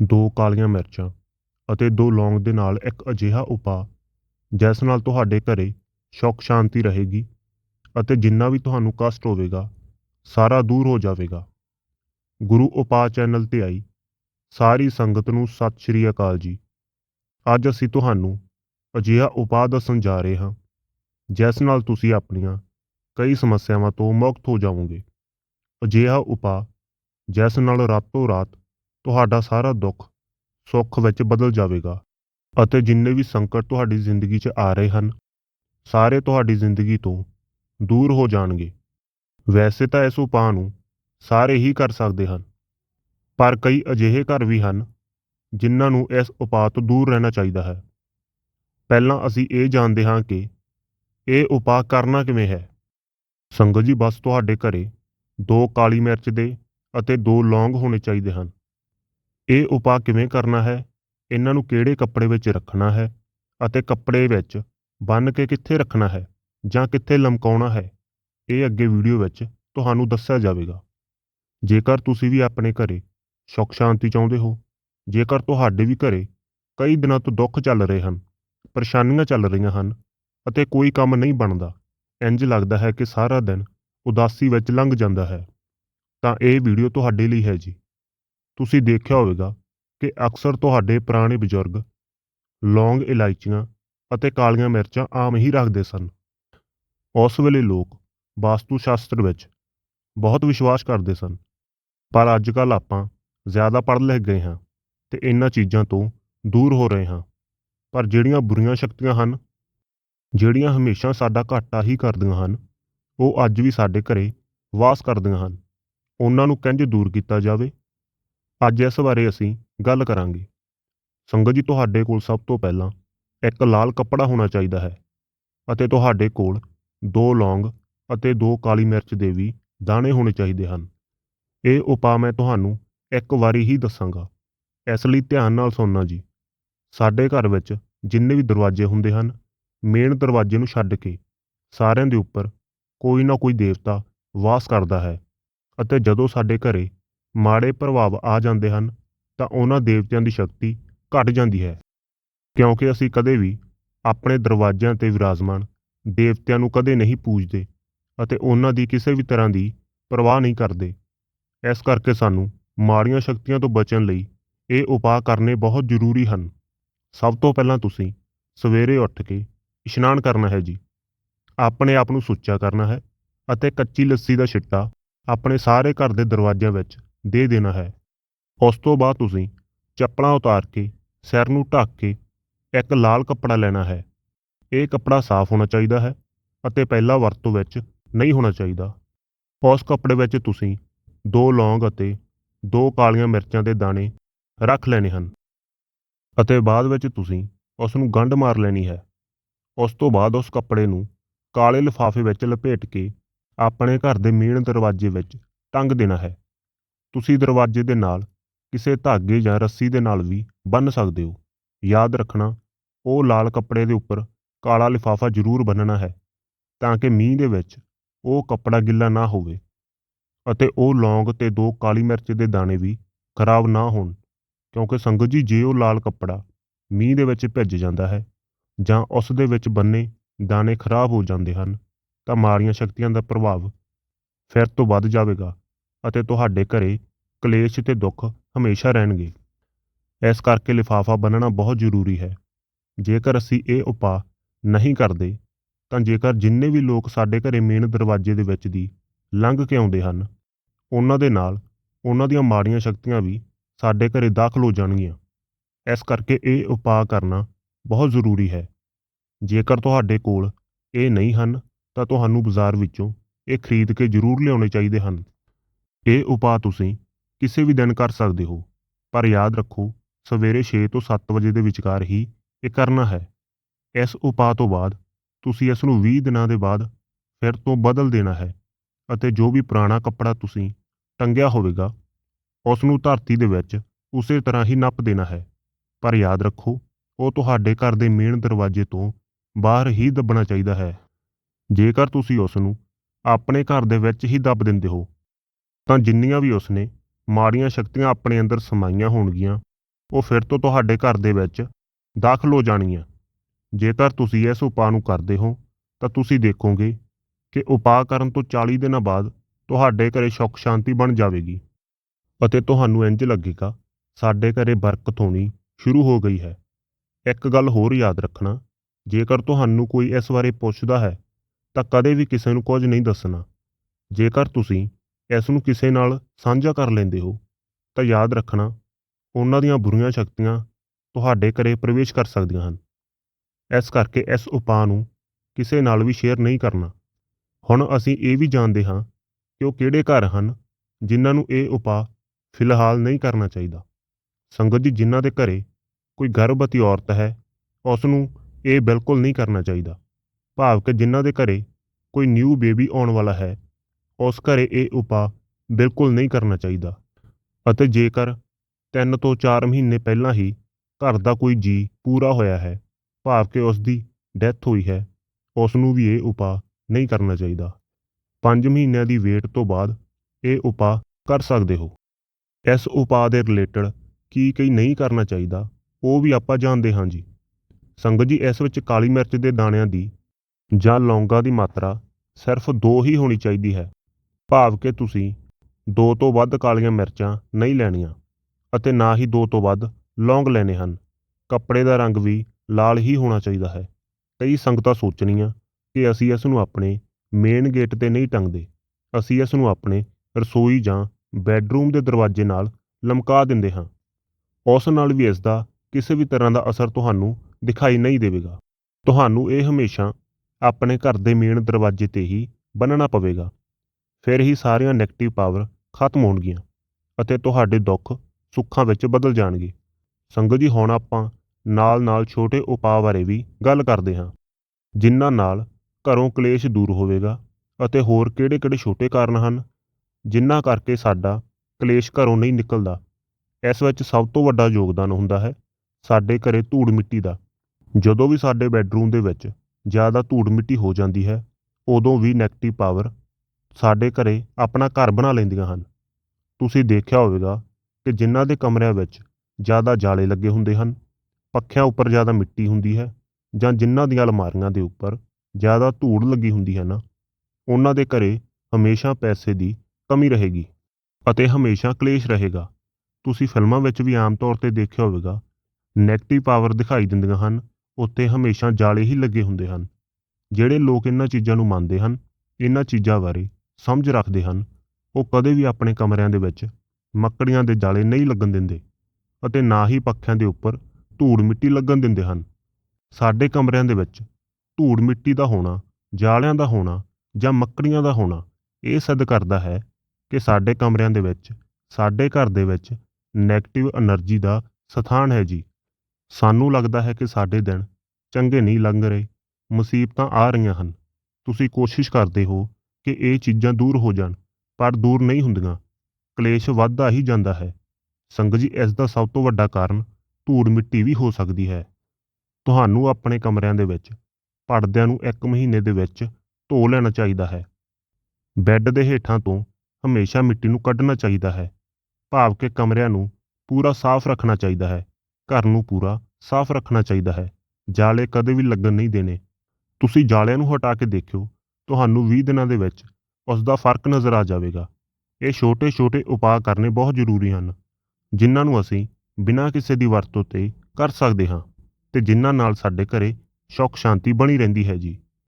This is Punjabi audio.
ਦੋ ਕਾਲੀਆਂ ਮਿਰਚਾਂ ਅਤੇ ਦੋ ਲੌਂਗ ਦੇ ਨਾਲ ਇੱਕ ਅਜਿਹਾ ਉਪਾਅ, ਜਿਸ ਨਾਲ ਤੁਹਾਡੇ ਘਰੇ ਸੁੱਖ ਸ਼ਾਂਤੀ ਰਹੇਗੀ ਅਤੇ ਜਿੰਨਾ ਵੀ ਤੁਹਾਨੂੰ ਕਸ਼ਟ ਹੋਵੇਗਾ, ਸਾਰਾ ਦੂਰ ਹੋ ਜਾਵੇਗਾ। ਗੁਰੂ ਉਪਾਅ ਚੈਨਲ ਤੇ ਆਈ। ਸਾਰੀ ਸੰਗਤ ਨੂੰ ਸਤਿ ਸ਼੍ਰੀ ਅਕਾਲ ਜੀ। ਅੱਜ ਅਸੀਂ ਤੁਹਾਨੂੰ ਅਜਿਹਾ ਉਪਾਅ ਦੱਸਣ ਜਾ ਰਹੇ ਹਾਂ, ਜਿਸ ਨਾਲ ਤੁਸੀਂ ਆਪਣੀਆਂ ਕਈ ਸਮੱਸਿਆਵਾਂ ਤੋਂ ਮੁਕਤ ਹੋ ਜਾਵੋਗੇ। ਅਜਿਹਾ ਉਪਾਅ, ਜਿਸ ਨਾਲ ਰਾਤੋਂ ਰਾਤ ਤੁਹਾਡਾ ਸਾਰਾ ਦੁੱਖ, ਸੁੱਖ ਵਿੱਚ ਬਦਲ ਜਾਵੇਗਾ ਅਤੇ ਜਿੰਨੇ ਵੀ ਸੰਕਟ ਤੁਹਾਡੀ ਜ਼ਿੰਦਗੀ 'ਚ ਆ ਰਹੇ ਹਨ, ਸਾਰੇ ਤੁਹਾਡੀ ਜ਼ਿੰਦਗੀ ਤੋਂ ਦੂਰ ਹੋ ਜਾਣਗੇ। ਵੈਸੇ ਤਾਂ ਇਸ ਉਪਾਅ ਨੂੰ ਸਾਰੇ ਹੀ ਕਰ ਸਕਦੇ ਹਨ, ਪਰ ਕਈ ਅਜਿਹੇ ਘਰ ਵੀ ਹਨ ਜਿਨ੍ਹਾਂ ਨੂੰ ਇਸ ਉਪਾਅ ਤੋਂ ਦੂਰ ਰਹਿਣਾ ਚਾਹੀਦਾ ਹੈ। ਪਹਿਲਾਂ ਅਸੀਂ ਇਹ ਜਾਣਦੇ ਹਾਂ ਕਿ ਇਹ ਉਪਾਅ ਕਰਨਾ ਕਿਵੇਂ ਹੈ। ਸੰਗਤ ਜੀ, ਬਸ ਤੁਹਾਡੇ ਘਰੇ ਦੋ ਕਾਲੀ ਮਿਰਚ ਦੇ ਅਤੇ ਦੋ ਲੌਂਗ ਹੋਣੇ ਚਾਹੀਦੇ ਹਨ। ਇਹ ਉਪਾਅ ਕਿਵੇਂ ਕਰਨਾ ਹੈ? ਇਹਨਾਂ ਨੂੰ ਕਿਹੜੇ ਕੱਪੜੇ ਵਿੱਚ ਰੱਖਣਾ ਹੈ? ਅਤੇ ਕੱਪੜੇ ਵਿੱਚ ਬੰਨ੍ਹ ਕੇ ਕਿੱਥੇ ਰੱਖਣਾ ਹੈ? ਜਾਂ ਕਿੱਥੇ ਲਮਕਾਉਣਾ ਹੈ? ਇਹ ਅੱਗੇ ਵੀਡੀਓ ਵਿੱਚ ਤੁਹਾਨੂੰ ਦੱਸਿਆ ਜਾਵੇਗਾ। ਜੇਕਰ ਤੁਸੀਂ ਵੀ ਆਪਣੇ ਘਰੇ ਸੁੱਖ ਸ਼ਾਂਤੀ ਚਾਹੁੰਦੇ ਹੋ, ਜੇਕਰ ਤੁਹਾਡੇ ਵੀ ਘਰੇ ਕਈ ਦਿਨਾਂ ਤੋਂ ਦੁੱਖ ਚੱਲ ਰਹੇ ਹਨ, ਪਰੇਸ਼ਾਨੀਆਂ ਚੱਲ ਰਹੀਆਂ ਹਨ ਅਤੇ ਕੋਈ ਕੰਮ ਨਹੀਂ ਬਣਦਾ ਇੰਜ ਲੱਗਦਾ ਹੈ ਕਿ ਸਾਰਾ ਦਿਨ ਉਦਾਸੀ ਵਿੱਚ ਲੰਘ ਜਾਂਦਾ ਹੈ, ਤਾਂ ਇਹ ਵੀਡੀਓ ਤੁਹਾਡੇ ਲਈ ਹੈ ਜੀ। ਤੁਸੀਂ ਦੇਖਿਆ ਹੋਵੇਗਾ ਕਿ ਅਕਸਰ ਤੁਹਾਡੇ ਪੁਰਾਣੇ ਬਜ਼ੁਰਗ ਲੌਂਗ ਇਲਾਇਚੀਆਂ ਅਤੇ ਕਾਲੀਆਂ ਮਿਰਚਾਂ ਆਮ ਹੀ ਰੱਖਦੇ ਸਨ। ਉਸ ਵੇਲੇ ਲੋਕ ਵਾਸਤੂ ਸ਼ਾਸਤਰ ਵਿੱਚ ਬਹੁਤ ਵਿਸ਼ਵਾਸ ਕਰਦੇ ਸਨ। ਪਰ ਅੱਜ ਕੱਲ੍ਹ ਆਪਾਂ ਜ਼ਿਆਦਾ ਪੜ੍ਹ ਲਿਖ ਗਏ ਹਾਂ ਤੇ ਇਹਨਾਂ ਚੀਜ਼ਾਂ ਤੋਂ ਦੂਰ ਹੋ ਰਹੇ ਹਾਂ। ਪਰ ਜਿਹੜੀਆਂ ਬੁਰੀਆਂ ਸ਼ਕਤੀਆਂ ਹਨ, ਜਿਹੜੀਆਂ ਹਮੇਸ਼ਾ ਸਾਡਾ ਘਾਟਾ ਹੀ ਕਰਦੀਆਂ ਹਨ, ਉਹ ਅੱਜ ਵੀ ਸਾਡੇ ਘਰੇ ਵਾਸ ਕਰਦੀਆਂ ਹਨ। ਉਹਨਾਂ ਨੂੰ ਕਿੰਝ ਦੂਰ ਕੀਤਾ ਜਾਵੇ? ਅੱਜ ਇਸ ਬਾਰੇ ਅਸੀਂ ਗੱਲ ਕਰਾਂਗੇ। ਸੰਗਤ ਜੀ, ਤੁਹਾਡੇ ਕੋਲ ਸਭ ਤੋਂ ਪਹਿਲਾਂ ਇੱਕ ਲਾਲ ਕੱਪੜਾ ਹੋਣਾ ਚਾਹੀਦਾ ਹੈ ਅਤੇ ਤੁਹਾਡੇ ਕੋਲ ਦੋ ਲੌਂਗ ਅਤੇ ਦੋ ਕਾਲੀ ਮਿਰਚ ਦੇ ਵੀ ਦਾਣੇ ਹੋਣੇ ਚਾਹੀਦੇ ਹਨ। ਇਹ ਉਪਾਅ ਮੈਂ ਤੁਹਾਨੂੰ ਇੱਕ ਵਾਰੀ ਹੀ ਦੱਸਾਂਗਾ। ਇਸ ਲਈ ਧਿਆਨ ਨਾਲ ਸੁਣਨਾ ਜੀ। ਸਾਡੇ ਘਰ ਵਿੱਚ ਜਿੰਨੇ ਵੀ ਦਰਵਾਜ਼ੇ ਹੁੰਦੇ ਹਨ ਮੇਨ ਦਰਵਾਜ਼ੇ ਨੂੰ ਛੱਡ ਕੇ ਸਾਰਿਆਂ ਦੇ ਉੱਪਰ ਕੋਈ ਨਾ ਕੋਈ ਦੇਵਤਾ ਵਾਸ ਕਰਦਾ ਹੈ ਅਤੇ ਜਦੋਂ ਸਾਡੇ ਘਰੇ ਮਾੜੇ ਪ੍ਰਭਾਵ ਆ ਜਾਂਦੇ ਹਨ, ਤਾਂ ਉਹਨਾਂ ਦੇਵਤਿਆਂ ਦੀ ਸ਼ਕਤੀ ਘਟ ਜਾਂਦੀ ਹੈ। ਕਿਉਂਕਿ ਅਸੀਂ ਕਦੇ ਵੀ ਆਪਣੇ ਦਰਵਾਜ਼ਿਆਂ ਤੇ ਵਿਰਾਜਮਾਨ ਦੇਵਤਿਆਂ ਨੂੰ ਕਦੇ ਨਹੀਂ ਪੂਜਦੇ ਅਤੇ ਉਹਨਾਂ ਦੀ ਕਿਸੇ ਵੀ ਤਰ੍ਹਾਂ ਦੀ ਪਰਵਾਹ ਨਹੀਂ ਕਰਦੇ। ਇਸ ਕਰਕੇ ਸਾਨੂੰ ਮਾੜੀਆਂ ਸ਼ਕਤੀਆਂ ਤੋਂ ਬਚਣ ਲਈ ਇਹ ਉਪਾਅ ਕਰਨੇ ਬਹੁਤ ਜ਼ਰੂਰੀ ਹਨ। ਸਭ ਤੋਂ ਪਹਿਲਾਂ ਤੁਸੀਂ ਸਵੇਰੇ ਉੱਠ ਕੇ ਇਸ਼ਨਾਨ ਕਰਨਾ ਹੈ ਜੀ। ਆਪਣੇ ਆਪ ਨੂੰ ਸੁੱਚਾ ਕਰਨਾ ਹੈ ਅਤੇ ਕੱਚੀ ਲੱਸੀ ਦਾ ਛਿੱਟਾ ਆਪਣੇ ਸਾਰੇ ਘਰ ਦੇ ਦਰਵਾਜ਼ਿਆਂ ਵਿੱਚ ਦੇ ਦੇਣਾ ਹੈ। ਉਸ ਤੋਂ ਬਾਅਦ ਤੁਸੀਂ ਚੱਪਲਾਂ ਉਤਾਰ ਕੇ, ਸਿਰ ਨੂੰ ਢੱਕ ਕੇ ਇੱਕ ਲਾਲ ਕੱਪੜਾ ਲੈਣਾ ਹੈ। ਇਹ ਕੱਪੜਾ ਸਾਫ਼ ਹੋਣਾ ਚਾਹੀਦਾ ਹੈ ਅਤੇ ਪਹਿਲਾਂ ਵਰਤੋਂ ਵਿੱਚ ਨਹੀਂ ਹੋਣਾ ਚਾਹੀਦਾ। ਉਸ ਕੱਪੜੇ ਵਿੱਚ ਤੁਸੀਂ ਦੋ ਲੌਂਗ ਅਤੇ ਦੋ ਕਾਲੀਆਂ ਮਿਰਚਾਂ ਦੇ ਦਾਣੇ ਰੱਖ ਲੈਣੇ ਹਨ ਅਤੇ ਬਾਅਦ ਵਿੱਚ ਤੁਸੀਂ ਉਸ ਨੂੰ ਗੰਢ ਮਾਰ ਲੈਣੀ ਹੈ। ਉਸ ਤੋਂ ਬਾਅਦ ਉਸ ਕੱਪੜੇ ਨੂੰ ਕਾਲੇ ਲਿਫਾਫੇ ਵਿੱਚ ਲਪੇਟ ਕੇ ਆਪਣੇ ਘਰ ਦੇ ਮੇਨ ਦਰਵਾਜ਼ੇ ਵਿੱਚ ਟੰਗ ਦੇਣਾ ਹੈ। ਤੁਸੀਂ ਦਰਵਾਜ਼ੇ ਦੇ ਨਾਲ, ਕਿਸੇ ਧਾਗੇ ਜਾਂ ਰੱਸੀ ਦੇ ਨਾਲ ਵੀ ਬੰਨ੍ਹ ਸਕਦੇ ਹੋ। ਯਾਦ ਰੱਖਣਾ, ਉਹ ਲਾਲ ਕੱਪੜੇ ਦੇ ਉੱਪਰ ਕਾਲਾ ਲਿਫਾਫਾ ਜ਼ਰੂਰ ਬੰਨਣਾ ਹੈ, ਤਾਂ ਕਿ ਮੀਂਹ ਦੇ ਵਿੱਚ ਉਹ ਕੱਪੜਾ ਗਿੱਲਾ ਨਾ ਹੋਵੇ ਅਤੇ ਉਹ ਲੌਂਗ ਤੇ ਦੋ ਕਾਲੀ ਮਿਰਚ ਦੇ ਦਾਣੇ ਵੀ ਖਰਾਬ ਨਾ ਹੋਣ, ਕਿਉਂਕਿ ਸੰਗਤ ਜੀ, ਜੇ ਉਹ ਲਾਲ ਕੱਪੜਾ ਮੀਂਹ ਦੇ ਵਿੱਚ ਭਿੱਜ ਜਾਂਦਾ ਹੈ ਜਾਂ ਉਸ ਦੇ ਵਿੱਚ ਬੰਨੇ ਦਾਣੇ ਖਰਾਬ ਹੋ ਜਾਂਦੇ ਹਨ, ਤਾਂ ਮਾੜੀਆਂ ਸ਼ਕਤੀਆਂ ਦਾ ਪ੍ਰਭਾਵ ਫਿਰ ਤੋਂ ਵੱਧ ਜਾਵੇਗਾ। ਅਤੇ ਤੁਹਾਡੇ ਘਰੇ ਕਲੇਸ਼ ਤੇ ਦੁੱਖ ਹਮੇਸ਼ਾ ਰਹਿਣਗੇ। ਇਸ ਕਰਕੇ ਲਿਫਾਫਾ ਬੰਨਣਾ ਬਹੁਤ ਜ਼ਰੂਰੀ ਹੈ। ਜੇਕਰ ਅਸੀਂ ਇਹ ਉਪਾਅ ਨਹੀਂ ਕਰਦੇ, ਤਾਂ ਜੇਕਰ ਜਿੰਨੇ ਵੀ ਲੋਕ ਸਾਡੇ ਘਰੇ ਮੇਨ ਦਰਵਾਜ਼ੇ ਦੇ ਵਿੱਚ ਦੀ ਲੰਘ ਕੇ ਆਉਂਦੇ ਹਨ, ਉਹਨਾਂ ਦੇ ਨਾਲ ਉਹਨਾਂ ਦੀਆਂ ਮਾੜੀਆਂ ਸ਼ਕਤੀਆਂ ਵੀ ਸਾਡੇ ਘਰੇ ਦਾਖਲ ਹੋ ਜਾਣਗੀਆਂ। ਇਸ ਕਰਕੇ ਇਹ ਉਪਾਅ ਕਰਨਾ ਬਹੁਤ ਜ਼ਰੂਰੀ ਹੈ। ਜੇਕਰ ਤੁਹਾਡੇ ਕੋਲ ਇਹ ਨਹੀਂ ਹਨ, ਤਾਂ ਤੁਹਾਨੂੰ ਬਾਜ਼ਾਰ ਵਿੱਚੋਂ ਇਹ ਖਰੀਦ ਕੇ ਜ਼ਰੂਰ ਲਿਆਉਣੇ ਚਾਹੀਦੇ ਹਨ। ਇਹ ਉਪਾਅ ਤੁਸੀਂ ਕਿਸੇ ਵੀ ਦਿਨ ਕਰ ਸਕਦੇ ਹੋ, ਪਰ ਯਾਦ ਰੱਖੋ, ਸਵੇਰੇ 6 ਤੋਂ 7 ਵਜੇ ਦੇ ਵਿਚਕਾਰ ਹੀ ਇਹ ਕਰਨਾ ਹੈ। ਇਸ ਉਪਾਅ ਤੋਂ ਬਾਅਦ ਤੁਸੀਂ ਇਸ ਨੂੰ 20 ਦਿਨਾਂ ਦੇ ਬਾਅਦ ਫਿਰ ਤੋਂ ਬਦਲ ਦੇਣਾ ਹੈ ਅਤੇ ਜੋ ਵੀ ਪੁਰਾਣਾ ਕੱਪੜਾ ਤੁਸੀਂ ਟੰਗਿਆ ਹੋਵੇਗਾ, ਉਸ ਨੂੰ ਧਰਤੀ ਦੇ ਵਿੱਚ ਉਸੇ ਤਰ੍ਹਾਂ ਹੀ ਨੱਪ ਦੇਣਾ ਹੈ। ਪਰ ਯਾਦ ਰੱਖੋ, ਉਹ ਤੁਹਾਡੇ ਘਰ ਦੇ ਮੇਨ ਦਰਵਾਜ਼ੇ ਤੋਂ ਬਾਹਰ ਹੀ ਦੱਬਣਾ ਚਾਹੀਦਾ ਹੈ। ਜੇਕਰ ਤੁਸੀਂ ਉਸ ਨੂੰ ਆਪਣੇ ਘਰ ਦੇ ਵਿੱਚ ਹੀ ਦੱਬ ਦਿੰਦੇ ਹੋ ਤਾਂ ਜਿੰਨੀਆਂ ਵੀ ਉਸਨੇ ਮਾੜੀਆਂ ਸ਼ਕਤੀਆਂ ਆਪਣੇ ਅੰਦਰ ਸਮਾਈਆਂ ਹੋਣਗੀਆਂ, ਉਹ ਫਿਰ ਤੋਂ ਤੁਹਾਡੇ ਘਰ ਦੇ ਵਿੱਚ ਦਾਖਲ ਹੋ ਜਾਣਗੀਆਂ ਜੇਕਰ ਤੁਸੀਂ ਇਸ ਉਪਾਅ ਨੂੰ ਕਰਦੇ ਹੋ, ਤਾਂ ਤੁਸੀਂ ਦੇਖੋਗੇ ਕਿ ਉਪਾਅ ਕਰਨ ਤੋਂ 40 ਦਿਨਾਂ ਬਾਅਦ ਤੁਹਾਡੇ ਘਰੇ ਸੁੱਖ ਸ਼ਾਂਤੀ ਬਣ ਜਾਵੇਗੀ ਅਤੇ ਤੁਹਾਨੂੰ ਇੰਜ ਲੱਗੇਗਾ, ਸਾਡੇ ਘਰੇ ਬਰਕਤ ਹੋਣੀ ਸ਼ੁਰੂ ਹੋ ਗਈ ਹੈ। ਇੱਕ ਗੱਲ ਹੋਰ ਯਾਦ ਰੱਖਣਾ, ਜੇਕਰ ਤੁਹਾਨੂੰ ਕੋਈ ਇਸ ਬਾਰੇ ਪੁੱਛਦਾ ਹੈ, ਤਾਂ ਕਦੇ ਵੀ ਕਿਸੇ ਨੂੰ ਕੁਝ ਨਹੀਂ ਦੱਸਣਾ। ਜੇਕਰ ਤੁਸੀਂ ਇਸ ਨੂੰ ਕਿਸੇ ਨਾਲ ਸਾਂਝਾ ਕਰ ਲੈਂਦੇ ਹੋ, ਤਾਂ ਯਾਦ ਰੱਖਣਾ, ਉਹਨਾਂ ਦੀਆਂ ਬੁਰੀਆਂ ਸ਼ਕਤੀਆਂ ਤੁਹਾਡੇ ਘਰੇ ਪ੍ਰਵੇਸ਼ ਕਰ ਸਕਦੀਆਂ ਹਨ। ਇਸ ਕਰਕੇ ਇਸ ਉਪਾਅ ਨੂੰ ਕਿਸੇ ਨਾਲ ਵੀ ਸ਼ੇਅਰ ਨਹੀਂ ਕਰਨਾ। ਹੁਣ ਅਸੀਂ ਇਹ ਵੀ ਜਾਣਦੇ ਹਾਂ ਕਿ ਉਹ ਕਿਹੜੇ ਘਰ ਹਨ ਜਿਨ੍ਹਾਂ ਨੂੰ ਇਹ ਉਪਾਅ ਫਿਲਹਾਲ ਨਹੀਂ ਕਰਨਾ ਚਾਹੀਦਾ। ਸੰਗਤ ਜੀ, ਜਿਨ੍ਹਾਂ ਦੇ ਘਰੇ ਕੋਈ ਗਰਭਵਤੀ ਔਰਤ ਹੈ, ਉਸ ਨੂੰ ਇਹ ਬਿਲਕੁਲ ਨਹੀਂ ਕਰਨਾ ਚਾਹੀਦਾ। ਭਾਵ ਕਿ ਜਿਨ੍ਹਾਂ ਦੇ ਘਰੇ ਕੋਈ ਨਿਊ ਬੇਬੀ ਆਉਣ ਵਾਲਾ ਹੈ ਉਸ ਘਰੇ ਇਹ ਉਪਾਅ ਬਿਲਕੁਲ ਨਹੀਂ ਕਰਨਾ ਚਾਹੀਦਾ। ਅਤੇ ਜੇਕਰ 3 ਤੋਂ 4 ਮਹੀਨੇ ਪਹਿਲਾਂ ਹੀ ਘਰ ਦਾ ਕੋਈ ਜੀ ਪੂਰਾ ਹੋਇਆ ਹੈ, ਭਾਵ ਕਿ ਉਸ ਦੀ ਡੈਥ ਹੋਈ ਹੈ, ਉਸ ਨੂੰ ਵੀ ਇਹ ਉਪਾਅ ਨਹੀਂ ਕਰਨਾ ਚਾਹੀਦਾ। 5 ਮਹੀਨਿਆਂ ਦੀ ਵੇਟ ਤੋਂ ਬਾਅਦ ਇਹ ਉਪਾਅ ਕਰ ਸਕਦੇ ਹੋ। ਇਸ ਉਪਾਅ ਦੇ ਰਿਲੇਟਡ ਕੀ ਕੀ ਨਹੀਂ ਕਰਨਾ ਚਾਹੀਦਾ, ਉਹ ਵੀ ਆਪਾਂ ਜਾਣਦੇ ਹਾਂ ਜੀ। ਸੰਗਤ ਜੀ, ਇਸ ਵਿੱਚ ਕਾਲੀ ਮਿਰਚ ਦੇ ਦਾਣਿਆਂ ਦੀ ਜਾਂ ਲੌਂਗਾਂ ਦੀ ਮਾਤਰਾ ਸਿਰਫ 2 ਹੀ ਹੋਣੀ ਚਾਹੀਦੀ ਹੈ। ਭਾਵ ਕਿ ਤੁਸੀਂ ਦੋ ਤੋਂ ਵੱਧ ਕਾਲੀਆਂ ਮਿਰਚਾਂ ਨਹੀਂ ਲੈਣੀਆਂ ਅਤੇ ਨਾ ਹੀ ਦੋ ਤੋਂ ਵੱਧ ਲੌਂਗ ਲੈਣੇ ਹਨ। ਕੱਪੜੇ ਦਾ ਰੰਗ ਵੀ ਲਾਲ ਹੀ ਹੋਣਾ ਚਾਹੀਦਾ ਹੈ। ਕਈ ਸੰਗਤਾਂ ਸੋਚਣੀਆਂ ਕਿ ਅਸੀਂ ਇਸ ਨੂੰ ਆਪਣੇ ਮੇਨ ਗੇਟ ਤੇ ਨਹੀਂ ਟੰਗਦੇ। ਅਸੀਂ ਇਸ ਨੂੰ ਆਪਣੇ ਰਸੋਈ ਜਾਂ ਬੈੱਡਰੂਮ ਦੇ ਦਰਵਾਜ਼ੇ ਨਾਲ ਲਮਕਾ ਦਿੰਦੇ ਹਾਂ। ਉਸ ਨਾਲ ਵੀ ਇਸ ਦਾ ਕਿਸੇ ਵੀ ਤਰ੍ਹਾਂ ਦਾ ਅਸਰ ਤੁਹਾਨੂੰ ਦਿਖਾਈ ਨਹੀਂ ਦੇਵੇਗਾ। ਤੁਹਾਨੂੰ ਇਹ ਹਮੇਸ਼ਾ ਆਪਣੇ ਘਰ ਦੇ ਮੇਨ ਦਰਵਾਜ਼ੇ ਤੇ ਹੀ ਬੰਨਣਾ ਪਵੇਗਾ। ਫਿਰ ਹੀ ਸਾਰੀਆਂ 네ਗੇਟਿਵ ਪਾਵਰ ਖਤਮ ਹੋਣਗੀਆਂ ਅਤੇ ਤੁਹਾਡੇ ਦੁੱਖ ਸੁੱਖਾਂ ਵਿੱਚ ਬਦਲ ਜਾਣਗੇ। ਸੰਗਤ ਜੀ, ਹੁਣ ਆਪਾਂ ਨਾਲ-ਨਾਲ ਛੋਟੇ ਉਪਾਅ ਬਾਰੇ ਵੀ ਗੱਲ ਕਰਦੇ ਹਾਂ, ਜਿਨ੍ਹਾਂ ਨਾਲ ਘਰੋਂ ਕਲੇਸ਼ ਦੂਰ ਹੋਵੇਗਾ ਅਤੇ ਹੋਰ ਕਿਹੜੇ-ਕਿਹੜੇ ਛੋਟੇ ਕਾਰਨ ਹਨ, ਜਿਨ੍ਹਾਂ ਕਰਕੇ ਸਾਡਾ ਕਲੇਸ਼ ਘਰੋਂ ਨਹੀਂ ਨਿਕਲਦਾ। ਇਸ ਵਿੱਚ ਸਭ ਤੋਂ ਵੱਡਾ ਯੋਗਦਾਨ ਹੁੰਦਾ ਹੈ ਸਾਡੇ ਘਰੇ ਧੂੜ ਮਿੱਟੀ ਦਾ। ਜਦੋਂ ਵੀ ਸਾਡੇ ਬੈੱਡਰੂਮ ਦੇ ਵਿੱਚ ਜ਼ਿਆਦਾ ਧੂੜ ਮਿੱਟੀ ਹੋ ਜਾਂਦੀ ਹੈ, ਉਦੋਂ ਵੀ 네ਗੇਟਿਵ ਪਾਵਰ ਸਾਡੇ ਘਰੇ ਆਪਣਾ ਘਰ ਬਣਾ ਲੈਂਦੀਆਂ ਹਨ। ਤੁਸੀਂ ਦੇਖਿਆ ਹੋਵੇਗਾ ਕਿ ਜਿਨ੍ਹਾਂ ਦੇ ਕਮਰਿਆਂ ਵਿੱਚ ਜ਼ਿਆਦਾ ਜਾਲੇ ਲੱਗੇ ਹੁੰਦੇ ਹਨ, ਪੱਖਿਆਂ ਉੱਪਰ ਜ਼ਿਆਦਾ ਮਿੱਟੀ ਹੁੰਦੀ ਹੈ ਜਾਂ ਜਿਨ੍ਹਾਂ ਦੀਆਂ ਅਲਮਾਰੀਆਂ ਦੇ ਉੱਪਰ ਜ਼ਿਆਦਾ ਧੂੜ ਲੱਗੀ ਹੁੰਦੀ ਹੈ ਨਾ, ਉਹਨਾਂ ਦੇ ਘਰੇ ਹਮੇਸ਼ਾ ਪੈਸੇ ਦੀ ਕਮੀ ਰਹੇਗੀ ਅਤੇ ਹਮੇਸ਼ਾ ਕਲੇਸ਼ ਰਹੇਗਾ। ਤੁਸੀਂ ਫਿਲਮਾਂ ਵਿੱਚ ਵੀ ਆਮ ਤੌਰ ਤੇ ਦੇਖਿਆ ਹੋਵੇਗਾ 네ਗੇਟਿਵ ਪਾਵਰ ਦਿਖਾਈ ਦਿੰਦੀਆਂ ਹਨ ਉੱਤੇ ਹਮੇਸ਼ਾ ਜਾਲੇ ਹੀ ਲੱਗੇ ਹੁੰਦੇ ਹਨ। ਜਿਹੜੇ ਲੋਕ ਇਹਨਾਂ ਚੀਜ਼ਾਂ ਨੂੰ ਮੰਨਦੇ ਹਨ, ਇਹਨਾਂ ਚੀਜ਼ਾਂ ਬਾਰੇ ਸਮਝ ਰੱਖਦੇ ਹਨ, ਉਹ ਕਦੇ ਵੀ ਆਪਣੇ ਕਮਰਿਆਂ ਦੇ ਵਿੱਚ ਮੱਕੜੀਆਂ ਦੇ ਜਾਲੇ ਨਹੀਂ ਲੱਗਣ ਦਿੰਦੇ ਅਤੇ ਨਾ ਹੀ ਪੱਖਿਆਂ ਦੇ ਉੱਪਰ ਧੂੜ ਮਿੱਟੀ ਲੱਗਣ ਦਿੰਦੇ ਹਨ। ਸਾਡੇ ਕਮਰਿਆਂ ਦੇ ਵਿੱਚ ਧੂੜ ਮਿੱਟੀ ਦਾ ਹੋਣਾ, ਜਾਲਿਆਂ ਦਾ ਹੋਣਾ ਜਾਂ ਮੱਕੜੀਆਂ ਦਾ ਹੋਣਾ, ਇਹ ਸਿੱਧ ਕਰਦਾ ਹੈ ਕਿ ਸਾਡੇ ਕਮਰਿਆਂ ਦੇ ਵਿੱਚ, ਸਾਡੇ ਘਰ ਦੇ ਵਿੱਚ ਨੈਗੇਟਿਵ એનર્ਜੀ ਦਾ ਸਥਾਨ ਹੈ ਜੀ। ਸਾਨੂੰ ਲੱਗਦਾ ਹੈ ਕਿ ਸਾਡੇ ਦਿਨ ਚੰਗੇ ਨਹੀਂ ਲੰਘ ਰਹੇ, ਮੁਸੀਬਤਾਂ ਆ ਰਹੀਆਂ ਹਨ। ਤੁਸੀਂ ਕੋਸ਼ਿਸ਼ ਕਰਦੇ ਹੋ ਕਿ ਇਹ ਚੀਜ਼ਾਂ ਦੂਰ ਹੋ ਜਾਣ, ਪਰ ਦੂਰ ਨਹੀਂ ਹੁੰਦੀਆਂ। ਕਲੇਸ਼ ਵੱਧਦਾ ਹੀ ਜਾਂਦਾ ਹੈ। ਸੰਗਤ ਜੀ, ਇਸ ਦਾ ਸਭ ਤੋਂ ਵੱਡਾ ਕਾਰਨ ਧੂੜ ਮਿੱਟੀ ਵੀ ਹੋ ਸਕਦੀ ਹੈ। ਤੁਹਾਨੂੰ ਆਪਣੇ ਕਮਰਿਆਂ ਦੇ ਵਿੱਚ, ਪਰਦਿਆਂ ਨੂੰ 1 ਮਹੀਨੇ ਦੇ ਵਿੱਚ ਧੋ ਲੈਣਾ ਚਾਹੀਦਾ ਹੈ। ਬੈੱਡ ਦੇ ਹੇਠਾਂ ਤੋਂ ਹਮੇਸ਼ਾ ਮਿੱਟੀ ਨੂੰ ਕੱਢਣਾ ਚਾਹੀਦਾ ਹੈ। ਭਾਵ ਕਿ ਕਮਰਿਆਂ ਨੂੰ ਪੂਰਾ ਸਾਫ਼ ਰੱਖਣਾ ਚਾਹੀਦਾ ਹੈ। ਘਰ ਨੂੰ ਪੂਰਾ ਸਾਫ਼ ਰੱਖਣਾ ਚਾਹੀਦਾ ਹੈ। ਜਾਲੇ ਕਦੇ ਵੀ ਲੱਗਣ ਨਹੀਂ ਦੇਣੇ। ਤੁਸੀਂ ਜਾਲਿਆਂ ਨੂੰ ਹਟਾ ਕੇ ਦੇਖਿਓ। ਤੁਹਾਨੂੰ 20 ਦਿਨਾਂ ਦੇ ਵਿੱਚ ਉਸ ਦਾ ਫ਼ਰਕ ਨਜ਼ਰ ਆ ਜਾਵੇਗਾ। ਇਹ ਛੋਟੇ-ਛੋਟੇ ਉਪਾਅ ਕਰਨੇ ਬਹੁਤ ਜ਼ਰੂਰੀ ਹਨ, ਜਿਨ੍ਹਾਂ ਨੂੰ ਅਸੀਂ ਬਿਨਾਂ ਕਿਸੇ ਦੀ ਵਰਤੋਂ ਤੇ ਕਰ ਸਕਦੇ ਹਾਂ ਤੇ ਜਿਨ੍ਹਾਂ ਨਾਲ ਸਾਡੇ ਘਰੇ ਸੁੱਖ ਸ਼ਾਂਤੀ ਬਣੀ ਰਹਿੰਦੀ ਹੈ ਜੀ।